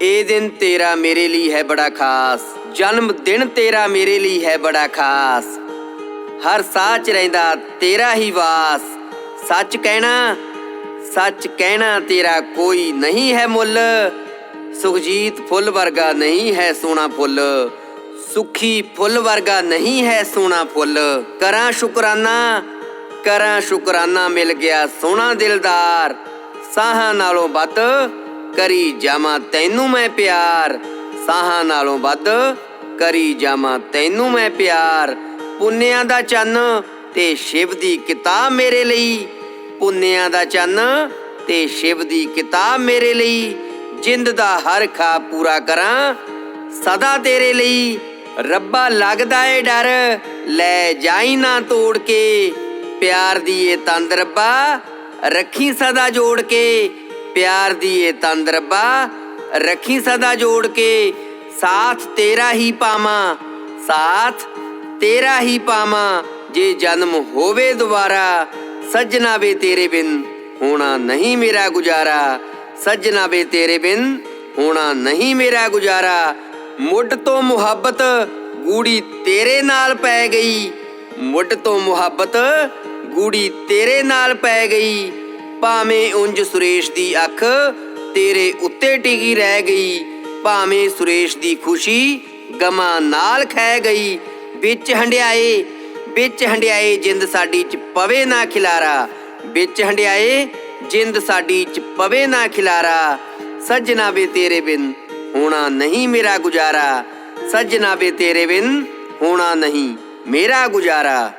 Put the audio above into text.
ਇਹ ਦਿਨ ਤੇਰਾ ਮੇਰੇ ਲਈ ਹੈ ਬੜਾ ਖਾਸ। ਜਨਮ ਦਿਨ ਤੇਰਾ ਮੇਰੇ ਲਈ ਹੈ ਬੜਾ ਖਾਸ। ਹਰ ਸਾਹ ਚ ਰਹਿੰਦਾ ਤੇਰਾ ਹੀ ਵਾਸ। ਸੱਚ ਕਹਿਣਾ ਸੱਚ ਕਹਿਣਾ ਤੇਰਾ ਕੋਈ ਨਹੀਂ ਹੈ ਮੁੱਲ। ਸੁਖਜੀਤ ਫੁੱਲ ਵਰਗਾ ਨਹੀਂ ਹੈ ਸੋਨਾ ਫੁੱਲ। ਸੁਖੀ ਫੁੱਲ ਵਰਗਾ ਨਹੀਂ ਹੈ ਸੋਨਾ ਫੁੱਲ। ਕਰਾਂ ਸ਼ੁਕਰਾਨਾ ਕਰਾਂ ਸ਼ੁਕਰਾਨਾ ਮਿਲ ਗਿਆ ਸੋਹਣਾ ਦਿਲਦਾਰ। ਸਾਹਾਂ ਨਾਲੋਂ ਵੱਧ ਕਰੀ ਜਾਵਾਂ ਤੈਨੂੰ ਮੈਂ ਪਿਆਰ। ਸਾਹਾਂ ਨਾਲੋਂ ਵੱਧ ਕਰੀ ਜਾਵਾਂ ਤੈਨੂੰ ਮੈਂ ਪਿਆਰ। ਪੁੰਨਿਆਂ ਦਾ ਚੰਨ ਤੇ ਸ਼ਿਵ ਦੀ ਕਿਤਾਬ ਮੇਰੇ ਲਈ। ਪੁੰਨਿਆਂ ਦਾ ਚੰਨ ਤੇ ਸ਼ਿਵ ਦੀ ਕਿਤਾਬ ਮੇਰੇ ਲਈ। ਜਿੰਦ ਦਾ ਹਰ ਖਾ ਪੂਰਾ ਕਰਾਂ ਸਦਾ ਤੇਰੇ ਲਈ। ਰੱਬਾ ਲੱਗਦਾ ਏ ਡਰ, ਲੈ ਜਾਈ ਨਾ ਤੋੜ ਕੇ। ਪਿਆਰ ਦੀ ਏ ਤੰਦ ਰੱਬਾ, ਰੱਖੀ ਸਦਾ ਜੋੜ ਕੇ। ਪਿਆਰ ਦੀ ਇਹ ਤੰਦ ਰੱਬਾ, ਰੱਖੀ ਸਦਾ ਜੋੜ ਕੇ, ਸਾਥ ਤੇਰਾ ਹੀ ਪਾਵਾਂ, ਸਾਥ ਤੇਰਾ ਹੀ ਪਾਵਾਂ, ਜੇ ਜਨਮ ਹੋਵੇ ਦੁਬਾਰਾ ਸੱਜਣਾ ਵੇ ਤੇਰੇ ਬਿਨ ਹੋਣਾ ਨਹੀਂ ਮੇਰਾ ਗੁਜ਼ਾਰਾ ਸੱਜਣਾ ਵੇ ਤੇਰੇ ਬਿਨ ਹੋਣਾ ਨਹੀਂ ਮੇਰਾ ਗੁਜ਼ਾਰਾ, ਮੁੱਢ ਤੋਂ ਮੁਹੱਬਤ ਗੂੜੀ ਤੇਰੇ ਨਾਲ ਪੈ ਗਈ, ਮੁੱਢ ਤੋਂ ਮੁਹੱਬਤ ਗੂੜੀ ਤੇਰੇ ਨਾਲ ਪੈ ਗਈ। ਭਾਵੇਂ ਉਂਝ ਸੁਰੇਸ਼ ਦੀ ਅੱਖ ਤੇਰੇ ਉੱਤੇ ਟਿਕੀ ਰਹਿ ਗਈ, ਭਾਵੇਂ ਸੁਰੇਸ਼ ਦੀ ਖੁਸ਼ੀ ਗਮਾਂ ਨਾਲ ਖਹਿ ਗਈ। ਵਿੱਚ ਹੰਡਿਆਏ ਵਿੱਚ ਹੰਡਿਆਏ ਜਿੰਦ ਸਾਡੀ ਚ ਪਵੇ ਨਾ ਖਿਲਾਰਾ। ਵਿੱਚ ਹੰਡਿਆਏ, ਜਿੰਦ ਸਾਡੀ ਚ ਪਵੇ ਨਾ ਖਿਲਾਰਾ। ਸੱਜਣਾ ਵੇ ਤੇਰੇ ਬਿਨ ਹੋਣਾ ਨਹੀਂ ਮੇਰਾ ਗੁਜ਼ਾਰਾ। ਸੱਜਣਾ ਵੇ ਤੇਰੇ ਬਿਨ ਹੋਣਾ ਨਹੀਂ ਮੇਰਾ ਗੁਜ਼ਾਰਾ।